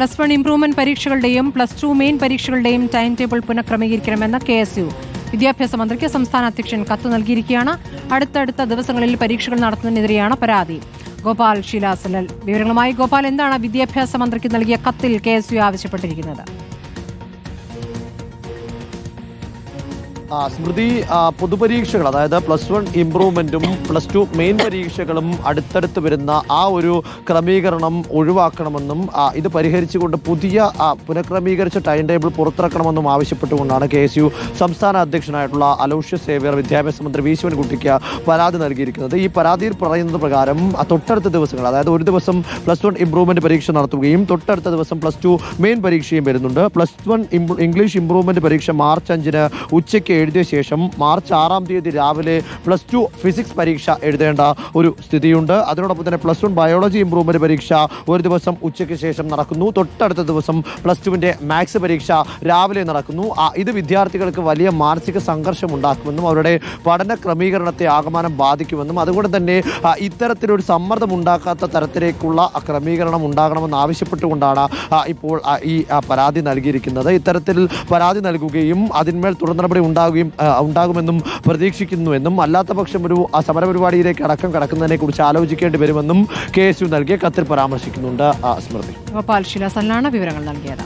Plus one improvement പരീക്ഷകളുടെയും plus two main പരീക്ഷകളുടെയും time table പുനഃക്രമീകരിക്കണമെന്ന് കെ എസ് യു. വിദ്യാഭ്യാസ മന്ത്രിക്ക് സംസ്ഥാന അധ്യക്ഷൻ കത്ത് നൽകിയിരിക്കുകയാണ്. അടുത്തടുത്ത ദിവസങ്ങളിൽ പരീക്ഷകൾ നടത്തുന്നതിനെതിരെയാണ് പരാതി. ഗോപാൽ ഷീലാസലൽ വിവരങ്ങളുമായി ഗോപാൽ എന്താണ് വിദ്യാഭ്യാസ മന്ത്രിക്ക് നൽകിയ കത്തിൽ കെ ആവശ്യപ്പെട്ടിരിക്കുന്നത്? സ്മൃതി പൊതുപരീക്ഷകൾ അതായത് പ്ലസ് വൺ ഇംപ്രൂവ്മെന്റും പ്ലസ് ടു മെയിൻ പരീക്ഷകളും അടുത്തടുത്ത് വരുന്ന ആ ഒരു ക്രമീകരണം ഒഴിവാക്കണമെന്നും ഇത് പരിഹരിച്ചുകൊണ്ട് പുതിയ പുനഃക്രമീകരിച്ച ടൈം ടേബിൾ പുറത്തിറക്കണമെന്നും ആവശ്യപ്പെട്ടുകൊണ്ടാണ് കെ എസ് യു സംസ്ഥാന അധ്യക്ഷനായിട്ടുള്ള അലോഷ്യസ് സേവ്യർ വിദ്യാഭ്യാസ മന്ത്രി വി ശിവൻകുട്ടിക്ക് പരാതി നൽകിയിരിക്കുന്നത്. ഈ പരാതിയിൽ പറയുന്നത് പ്രകാരം തൊട്ടടുത്ത ദിവസങ്ങൾ അതായത് ഒരു ദിവസം പ്ലസ് വൺ ഇംപ്രൂവ്മെന്റ് പരീക്ഷ നടത്തുകയും തൊട്ടടുത്ത ദിവസം പ്ലസ് ടു മെയിൻ പരീക്ഷയും വരുന്നുണ്ട്. പ്ലസ് വൺ ഇംഗ്ലീഷ് ഇംപ്രൂവ്മെന്റ് പരീക്ഷ മാർച്ച് അഞ്ചിന് ഉച്ചയ്ക്ക് എഴുതിയ ശേഷം മാർച്ച് ആറാം തീയതി രാവിലെ പ്ലസ് ടു ഫിസിക്സ് പരീക്ഷ എഴുതേണ്ട ഒരു സ്ഥിതിയുണ്ട്. അതിനോടൊപ്പം തന്നെ പ്ലസ് വൺ ബയോളജി ഇംപ്രൂവ്മെന്റ് പരീക്ഷ ഒരു ദിവസം ഉച്ചയ്ക്ക് ശേഷം നടക്കുന്നു. തൊട്ടടുത്ത ദിവസം പ്ലസ് ടുവിന്റെ മാത്സ് പരീക്ഷ രാവിലെ നടക്കുന്നു. ഇത് വിദ്യാർത്ഥികൾക്ക് വലിയ മാനസിക സംഘർഷം ഉണ്ടാക്കുമെന്നും അവരുടെ പഠന ക്രമീകരണത്തെ ആകമാനം ബാധിക്കുമെന്നും അതുകൊണ്ട് തന്നെ ഇത്തരത്തിലൊരു സമ്മർദ്ദം ഉണ്ടാക്കാത്ത തരത്തിലേക്കുള്ള ക്രമീകരണം ഉണ്ടാകണമെന്ന് ആവശ്യപ്പെട്ടുകൊണ്ടാണ് ഇപ്പോൾ ഈ പരാതി നൽകിയിരിക്കുന്നത്. ഇത്തരത്തിൽ പരാതി നൽകുകയും അതിന്മേൽ തുടർ നടപടി ഉണ്ടാകുകയും ഉണ്ടാകുമെന്നും പ്രതീക്ഷിക്കുന്നുവെന്നും അല്ലാത്ത പക്ഷം ഒരു സമരപരിപാടിയിലേക്ക് അടക്കം കടക്കുന്നതിനെ കുറിച്ച് ആലോചിക്കേണ്ടി വരുമെന്നും കെ എസ് യു നൽകിയ കത്തിൽ പരാമർശിക്കുന്നുണ്ട് സ്മൃതി. ഗോപാൽ ശീലാസലിനാണ് വിവരങ്ങൾ നൽകിയത്.